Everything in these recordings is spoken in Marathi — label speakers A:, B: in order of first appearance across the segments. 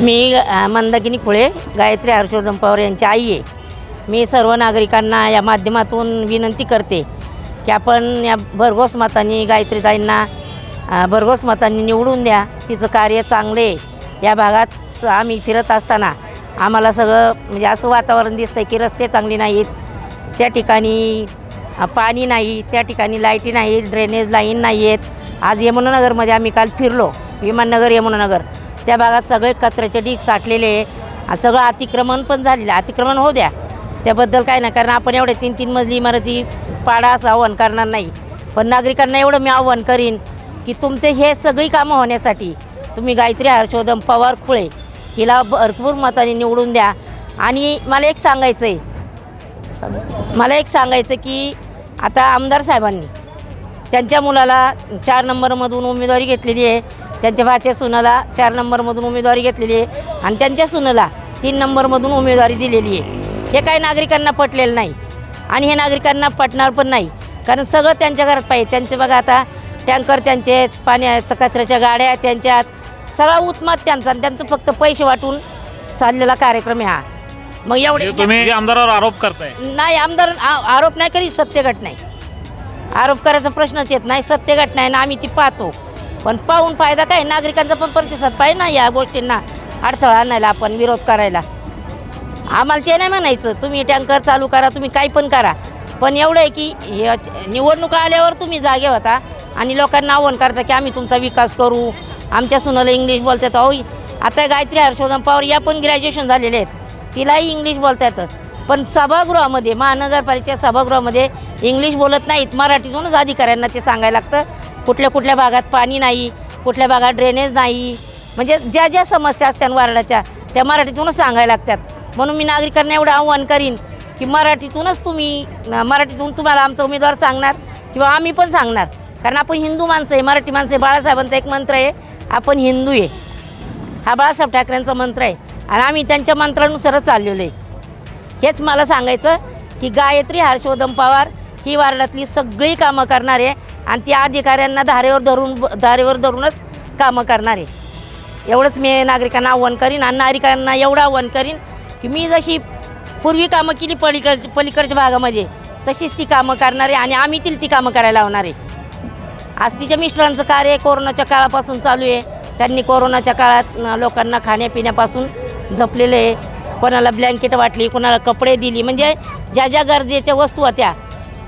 A: मी अ, मंदाकिनी खुळे गायत्री हर्षवर्धन पवार यांची आई आहे. मी सर्व नागरिकांना या माध्यमातून विनंती करते की आपण या भरघोस मतांनी गायत्रीताईंना भरघोस मतांनी निवडून द्या. तिचं कार्य चांगले आहे. या भागात स- आम्ही फिरत असताना आम्हाला सगळं म्हणजे असं वातावरण दिसतं की रस्ते चांगले नाहीत. त्या ठिकाणी पाणी नाही त्या ठिकाणी लाईटी नाही ड्रेनेज लाईन नाही आहेत आज यमुनानगरमध्ये आम्ही काल फिरलो. विमाननगर यमुनानगर. त्या भागात सगळे कचऱ्याचे ढीग साठलेले सगळं अतिक्रमण पण झालेलं अतिक्रमण होऊ द्या. त्याबद्दल काय नाही. कारण आपण एवढे तीन तीन मजली इमारती पाडा असं आव्हान करणार नाही. पण नागरिकांना एवढं मी आव्हान करीन की तुमचे हे सगळी कामं होण्यासाठी तुम्ही गायत्री हर्षवर्धन पवार खुळे हिला भरपूर मताने निवडून द्या. आणि मला एक सांगायचं आहे मला एक सांगायचं की आता आमदार साहेबांनी त्यांच्या मुलाला चार नंबरमधून उमेदवारी घेतलेली आहे. त्यांच्या भाच्या सुनाला चार नंबरमधून उमेदवारी घेतलेली आहे. आणि त्यांच्या सुनाला तीन नंबरमधून उमेदवारी दिलेली आहे. हे काही नागरिकांना पटलेलं नाही. आणि हे नागरिकांना पटणार पण नाही. कारण सगळं त्यांच्या घरात पाहिजे. त्यांचे बघा आता टँकर त्यांचेच पाण्याचं कचऱ्याच्या गाड्या त्यांच्याच सगळा उत्मात त्यांचा आणि त्यांचं फक्त पैसे वाटून चाललेला कार्यक्रम आहे हा. मग एवढे
B: म्हणजे तुम्ही आमदारावर आरोप करताय.
A: नाही आमदार आ- आरोप नाही करी सत्य घटना आहे. आरोप करायचा प्रश्नच येत नाही सत्य घटना आहे ना आम्ही ती पाहतो. पण पाहून फायदा काय? नागरिकांचा पण प्रतिसाद पाहिजे ना या गोष्टींना. अडथळा आणायला आपण विरोध करायला. आम्हाला ते नाही म्हणायचं तुम्ही टँकर चालू करा तुम्ही काही पण करा. पण एवढं आहे की या- निवडणुका आल्यावर तुम्ही जागे होता आणि लोकांना आव्हान करता की आम्ही तुमचा विकास करू. आमच्या सुनाला इंग्लिश बोलतात अहो आता गायत्री हर्षवर्धन पवार या पण ग्रॅज्युएशन झालेले आहेत. तिलाही इंग्लिश बोलता येतं पण सभागृहामध्ये महानगरपालिकेच्या सभागृहामध्ये इंग्लिश बोलत नाहीत. मराठीतूनच अधिकाऱ्यांना ते सांगायला लागतं. कुठल्या कुठल्या भागात पाणी नाही कुठल्या भागात ड्रेनेज नाही. म्हणजे ज्या ज्या समस्या असतात वार्डाच्या त्या मराठीतूनच सांगायला लागतात. म्हणून मी नागरिकांना एवढं आव्हान करीन की मराठीतूनच तुम्ही मराठीतून तुम्हाला आमचा उमेदवार सांगणार किंवा आम्ही पण सांगणार. कारण आपण हिंदू माणसं आहे मराठी माणसं आहे. बाळासाहेबांचा एक मंत्र आहे आपण हिंदू आहे. हा बाळासाहेब ठाकरेंचा मंत्र आहे. आणि आम्ही त्यांच्या मंत्रानुसारच चाललेलो आहे. हेच मला सांगायचं की गायत्री हर्षवर्धन पवार ही वार्डातली सगळी कामं करणार आहे आणि ती अधिकाऱ्यांना धारेवर धरून धारेवर धरूनच कामं करणार आहे. एवढंच मी नागरिकांना आव्हान करीन आणि नागरिकांना एवढं आव्हान करीन की मी जशी पूर्वी कामं केली पलीकड पलीकडच्या भागामध्ये तशीच ती कामं करणार आहे आणि आम्ही तिला ती कामं करायला लावणार आहे. आज तिच्या मिस्टरांचं कार्य कोरोनाच्या काळापासून चालू आहे. त्यांनी कोरोनाच्या काळात लोकांना खाण्यापिण्यापासून जपलेलं आहे. कोणाला ब्लँकेट वाटली कोणाला कपडे दिली म्हणजे ज्या ज्या गरजेच्या वस्तू होत्या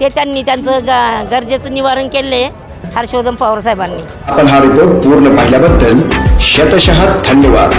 A: ते त्यांनी त्यांचं ग गरजेचं निवारण केले आहे हर्षवर्धन पवार साहेबांनी.
C: आपण हा रिपोर्ट पूर्ण पाहिल्याबद्दल शतशः धन्यवाद.